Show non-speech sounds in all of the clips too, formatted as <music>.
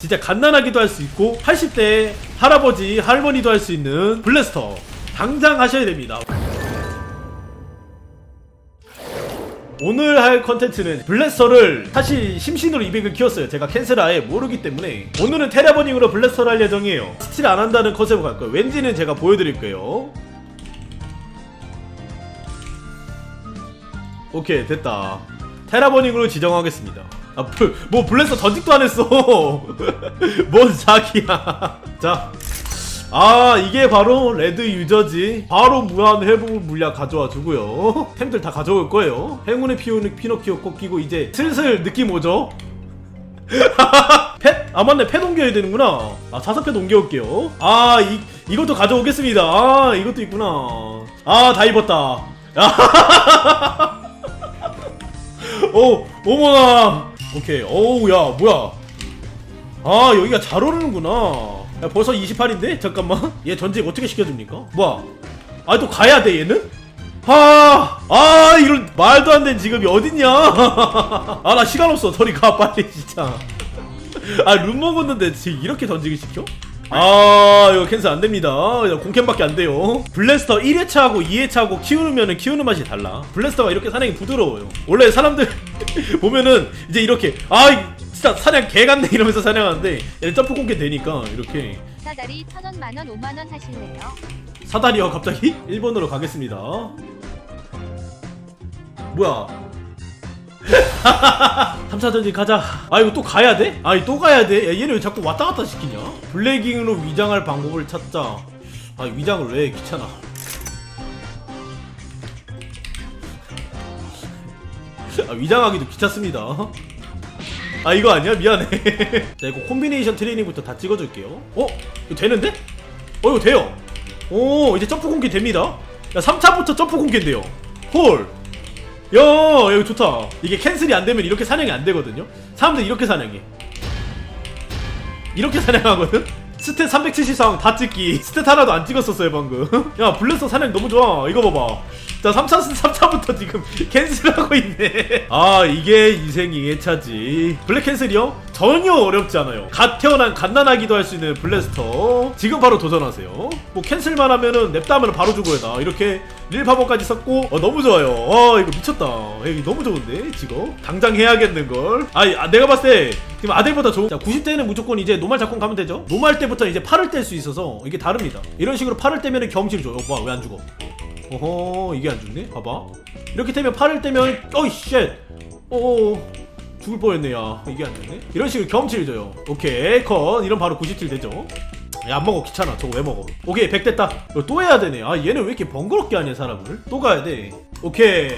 진짜 갓난하기도 할 수 있고 80대 할아버지 할머니도 할 수 있는 블래스터 당장 하셔야 됩니다. 오늘 할 컨텐츠는 블래스터를 사실 심신으로 200을 키웠어요. 제가 캔슬 아예 모르기 때문에. 오늘은 테라버닝으로 블래스터를 할 예정이에요. 스틸 안 한다는 컨셉으로 갈 거예요. 왠지는 제가 보여드릴 거예요. 오케이 됐다. 테라버닝으로 지정하겠습니다 아, 블, 뭐 블래스터 던직도 안 했어. <laughs> 뭔 자기야. <laughs> 자 아 이게 바로 레드 유저지. 바로 무한 회복 물약 가져와 주고요. <laughs> 템들 다 가져올 거예요. 행운의 피오닉 피노키오 꺾이고 이제 슬슬 느낌 오죠? 펫? 아 맞네. 펫 옮겨야 되는구나. 아 자석 펫 옮겨올게요. 아 이, 이것도 가져오겠습니다. 아 이것도 있구나. 아 다 입었다. 오 어머나 오케이 어우 야 뭐야 아 여기가 잘 오르는구나 야, 벌써 28인데? 잠깐만 얘 전직 어떻게 시켜줍니까? 뭐야 아 또 가야 돼 얘는? 아, 아, 이런 말도 안 되는 직업이 어딨냐? <laughs> 아, 나 시간 없어. 저리 가, 빨리, 진짜. 아, 룸 먹었는데 지금 이렇게 던지기 시켜? 아, 이거 캔슬 안 됩니다. 공캔밖에 안 돼요. 블래스터 1회차하고 2회차하고 키우면은 키우는 맛이 달라. 블래스터가 이렇게 사냥이 부드러워요. 원래 사람들 <laughs> 보면은 이제 이렇게, 아, 진짜 사냥 개 같네 이러면서 사냥하는데 얘는 점프 공개 되니까 이렇게 사다리 천원 만원 오만원 하실래요? 사다리요 갑자기? 1번으로 가겠습니다 뭐야 <laughs> 3차 전진 가자 아 이거 또 가야 돼? 아니 또 가야 돼? 야, 얘는 왜 자꾸 왔다 갔다 시키냐? 블랙잉으로 위장할 방법을 찾자 아 위장을 왜 귀찮아 아 위장하기도 귀찮습니다 아 이거 아니야? 미안해 <laughs> 자 이거 콤비네이션 트레이닝부터 다 찍어줄게요 어? 이거 되는데? 어 이거 돼요 오 이제 점프 공개 됩니다 야 3차부터 점프 공개인데요 홀 야, 이거 좋다. 이게 캔슬이 안 되면 이렇게 사냥이 안 되거든요. 사람들 이렇게 사냥해. 이렇게 <laughs> 사냥하거든. 스탯 374왕 다 찍기. <laughs> 스탯 하나도 안 찍었었어요 방금. <laughs> 야 블레서 사냥 너무 좋아. 이거 봐봐. 자 3차 3차부터 지금 <laughs> 캔슬하고 있네. 아 이게 인생이 2차지. 블랙 캔슬이요? 전혀 어렵지 않아요. 갓 태어난 갓난아기도 할 수 있는 블래스터. 지금 바로 도전하세요. 뭐 캔슬만 하면은 냅다 하면 바로 죽어야 다. 이렇게 릴파버까지 썼고 어, 너무 좋아요. 와 이거 미쳤다. 여기 너무 좋은데 지금 당장 해야겠는 걸. 아니 아, 내가 봤을 때 지금 아델보다 좋은. 자 90대는 무조건 이제 노말 작품 가면 되죠. 노말 때부터 이제 팔을 뗄 수 있어서 이게 다릅니다. 이런 식으로 팔을 떼면은 경험치를 줘요. 어, 뭐야 왜 안 죽어? 어허 이게 안 죽네. 봐봐. 이렇게 되면 팔을 떼면 어이 쉣. 오. 죽을 뻔했네 야. 이게 안 되네? 이런 식으로 경험치를 줘요. 오케이 컷. 이런 바로 97 되죠? 야 안 먹어. 귀찮아. 저거 왜 먹어? 오케이 100 됐다. 이거 또 해야 되네. 아 얘는 왜 이렇게 번거롭게 하냐 사람을? 또 가야 돼. 오케이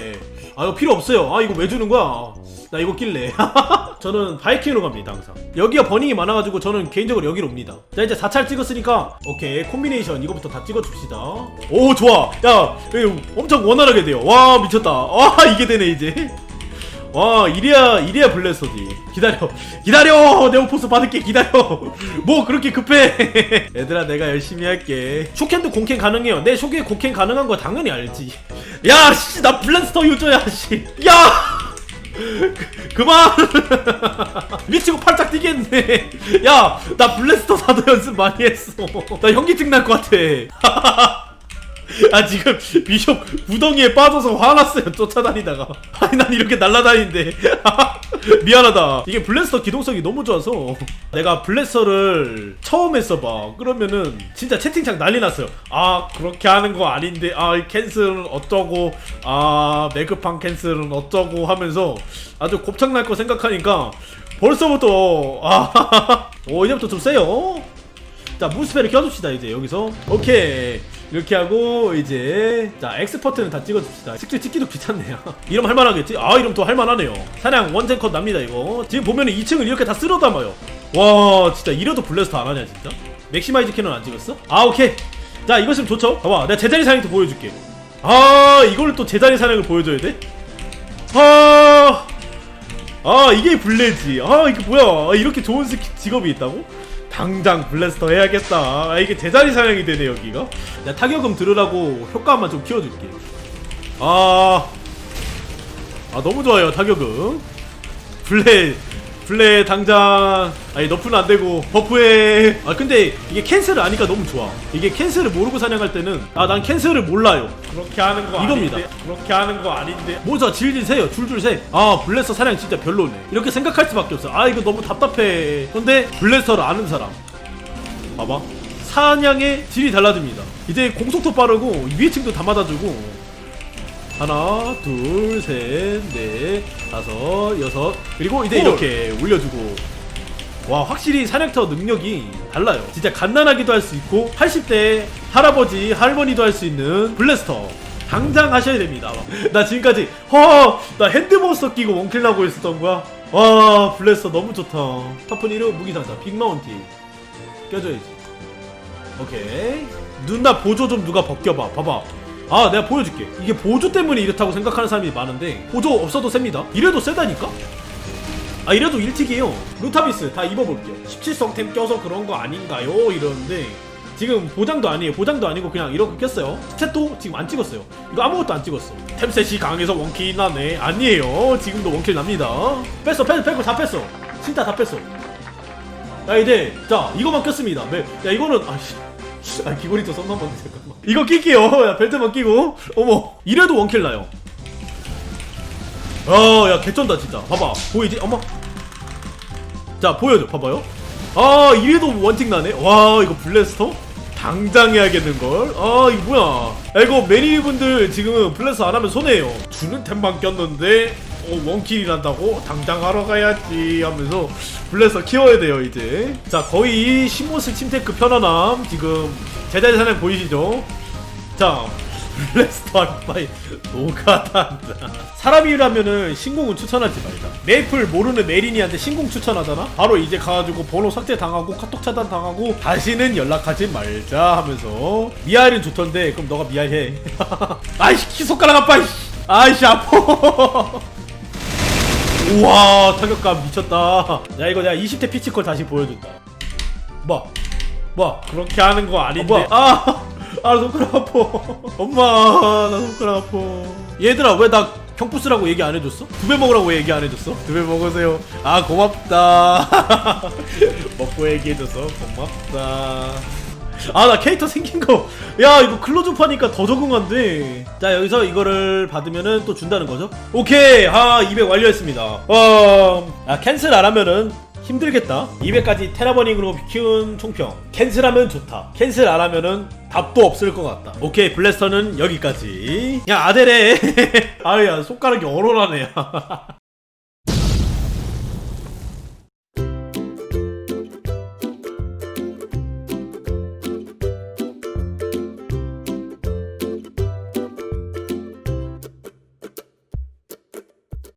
아 이거 필요 없어요. 아 이거 왜 주는 거야? 나 이거 낄래. <laughs> 저는 바이킹으로 갑니다 항상. 여기가 버닝이 많아가지고 저는 개인적으로 여기로 옵니다. 자 이제 4차를 찍었으니까 오케이 콤비네이션 이거부터 다 찍어줍시다. 오 좋아. 야 이거 엄청 원활하게 돼요. 와 미쳤다. 와 이게 되네 이제 와 이래야 이래야 블레서지 기다려 기다려! 네오포스 받을게 기다려! <laughs> 뭐 그렇게 급해? <laughs> 얘들아 내가 열심히 할게. 쇼캔도 공캔 가능해요. 내 쇼캔 공캔 가능한 거 당연히 알지. 야씨나 블랜스터 유저야 씨야! 그, <laughs> 그만! 미치고 팔짝 뛰겠네. 야 나 블래스터 사도 연습 많이 했어. 나 현기증 날 것 같아 아 지금 비숍 구덩이에 빠져서 화났어요 쫓아다니다가. 아니 난 이렇게 날아다니는데. <laughs> 미안하다. 이게 블래스터 기동성이 너무 좋아서. 내가 블래스터를 처음 했어봐. 그러면은 진짜 채팅창 난리 났어요. 아 그렇게 하는 거 아닌데 아이 캔슬은 어쩌고 아 매급판 캔슬은 어쩌고 하면서 아주 곱창 날 거 생각하니까 벌써부터 아오 <laughs> 이제부터 좀 세요. 자 무스펠을 껴줍시다 이제 여기서. 오케이 이렇게 하고 이제 자 엑스퍼트는 다 찍어줍시다 직접 찍기도 귀찮네요 <laughs> 이름 할만하겠지? 아 이름 또 할만하네요 사냥 원젠 컷 납니다 이거 지금 보면은 2층을 이렇게 다 쓸어 담아요 와 진짜 이래도 블래스터 안 하냐 진짜? 맥시마이즈 캐논 안 찍었어? 아 오케이 자 이것은 좋죠 봐봐 내가 제자리 사냥도 보여줄게 아 이걸 또 제자리 사냥을 보여줘야 돼? 아... 아 이게 블레지 아 이게 뭐야 아, 이렇게 좋은 스키, 직업이 있다고? 당장 블래스터 해야겠다. 아 이게 제자리 사냥이 되네 여기가? 야 타격음 들으라고 효과만 좀 키워줄게. 아... 아 너무 좋아요 타격음. 블레 블레 당장 아니 너프는 안 되고 버프해 아 근데 이게 캔슬을 아니까 너무 좋아. 이게 캔슬을 모르고 사냥할 때는 아 난 캔슬을 몰라요. 그렇게 하는 거 이겁니다. 아닌데? 그렇게 하는 거 아닌데? 모자 질질 세요. 줄줄 세아 블레서 사냥 진짜 별로네. 이렇게 생각할 수밖에 없어. 아 이거 너무 답답해. 근데 블레서를 아는 사람. 봐봐. 사냥의 질이 달라집니다. 이제 공속도 빠르고 위에 층도 다 맞아주고 하나 둘 셋 넷 다섯 여섯. 그리고 이제 헐. 이렇게 올려주고. 와 확실히 사냥터 능력이 달라요. 진짜 갓난하기도 할 수 있고 80대 할아버지 할머니도 할 수 있는 블래스터. 당장 하셔야 됩니다. 나 지금까지 허 나 핸드몬스터 끼고 원킬 나고 있었던 거야? 와 블래스터 너무 좋다. 터프 1호 무기상자 빅마운티 껴줘야지. 오케이. 누나 보조 좀 누가 벗겨봐. 봐봐 아 내가 보여줄게. 이게 보조 때문에 이렇다고 생각하는 사람이 많은데 보조 없어도 셉니다. 이래도 세다니까? 아 이래도 1틱이에요. 루타비스 다 입어볼게요. 17성템 껴서 그런 거 아닌가요? 이러는데 지금 보장도 아니에요. 보장도 아니고 그냥 이렇게 꼈어요. 스탯도 지금 안 찍었어요. 이거 아무것도 안 찍었어. 템셋이 강해서 원킬 나네. 아니에요. 지금도 원킬 납니다. 뺐어 뺐어 뺐고 다 뺐어. 진짜 다 뺐어. 야 이제 자 이거만 꼈습니다. 네. 야 이거는 아씨. 아 귀걸이 또 썸남 봤는데 잠깐만 이거 낄게요. 야 벨트만 끼고. 어머 이래도 원킬 나요. 아야 개쩐다 진짜. 봐봐 보이지? 어머. 자 보여줘 봐봐요. 아 이래도 원틱 나네? 와 이거 블래스터? 당장 해야겠는걸? 아 이거 뭐야? 야 이거 매니분들 지금 블래스터 안 하면 손해예요. 주는 템만 꼈는데 어, 원킬이 난다고? 당장 하러 가야지 하면서 블래스터 키워야 돼요 이제. 자 거의 시모스 침테크 편안함 지금 제자리 사냥 보이시죠? 자 블래스터 알파이 노가다한다. 사람이라면은 신공은 추천하지 말자. 메이플 모르는 메리니한테 신공 추천하잖아? 바로 이제 가가지고 번호 삭제 당하고 카톡 차단 당하고 다시는 연락하지 말자 하면서. 미아일은 좋던데 그럼 너가 미아해. <laughs> 아이씨 키 손가락 아파 이씨. 아이씨 아파. 우와 타격감 미쳤다. 야 이거 내가 20대 피치컬 다시 보여준다. 뭐 뭐? 그렇게 하는 거 어, 아닌데 뭐야? 아, <laughs> 아 손가락 아파. 엄마, 나 손가락 아파. 얘들아, 왜 나 경푸스라고 얘기 안 해줬어? 두 배 먹으라고 왜 얘기 안 해줬어? 두 배 먹으세요. 아, 고맙다. <laughs> 먹고 얘기해줘서 고맙다. 아, 나 캐릭터 생긴 거. 야, 이거 클로즈업 하니까 더 적응한데. 자, 여기서 이거를 받으면은 또 준다는 거죠? 오케이. 아, 200 완료했습니다. 어, 아, 캔슬 안 하면은 힘들겠다. 200까지 테라버닝으로 키운 총평. 캔슬하면 좋다. 캔슬 안 하면은 답도 없을 것 같다. 오케이, 블래스터는 여기까지. 야, 아델에. <laughs> 아야, 손가락이 얼얼하네. <laughs>